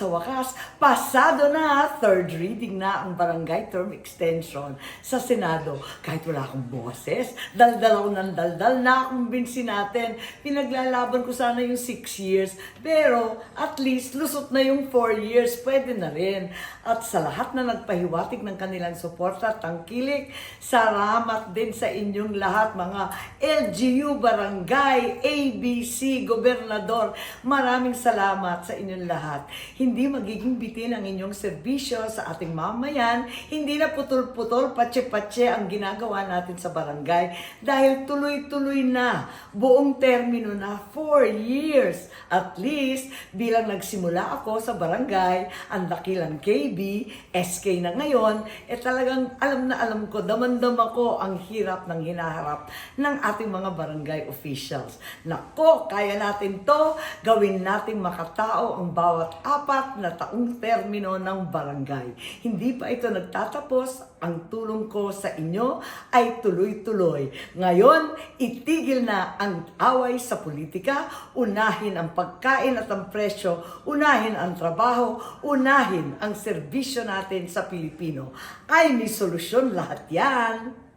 Sa wakas, pasado na, third reading na ang barangay term extension sa Senado. Kahit wala akong boses, daldal ako ng daldal na kumbinsi natin. Pinaglalaban ko sana yung six years, pero at least lusot na yung four years, pwede na rin. At sa lahat na nagpahiwatig ng kanilang suporta, tangkilik, salamat din sa inyong lahat, mga LGU, barangay, ABC, gobernador. Maraming salamat sa inyong lahat. Hindi magiging bitin ang inyong serbisyo sa ating mamayan. Hindi na putol-putol, patse-patse ang ginagawa natin sa barangay dahil tuloy-tuloy na buong termino na 4 years. At least, bilang nagsimula ako sa barangay, ang dakilang KB, SK na ngayon, eh talagang alam na alam ko, damandam ako ang hirap ng hinaharap ng ating mga barangay officials. Nako, kaya natin to, gawin nating makatao ang bawat apat na taong termino ng barangay. Hindi pa ito nagtatapos, ang tulong ko sa inyo ay tuloy-tuloy. Ngayon, itigil na ang away sa politika, unahin ang pagkain at ang presyo, unahin ang trabaho, unahin ang serbisyo natin sa Pilipino. Ay, may solusyon lahat yan.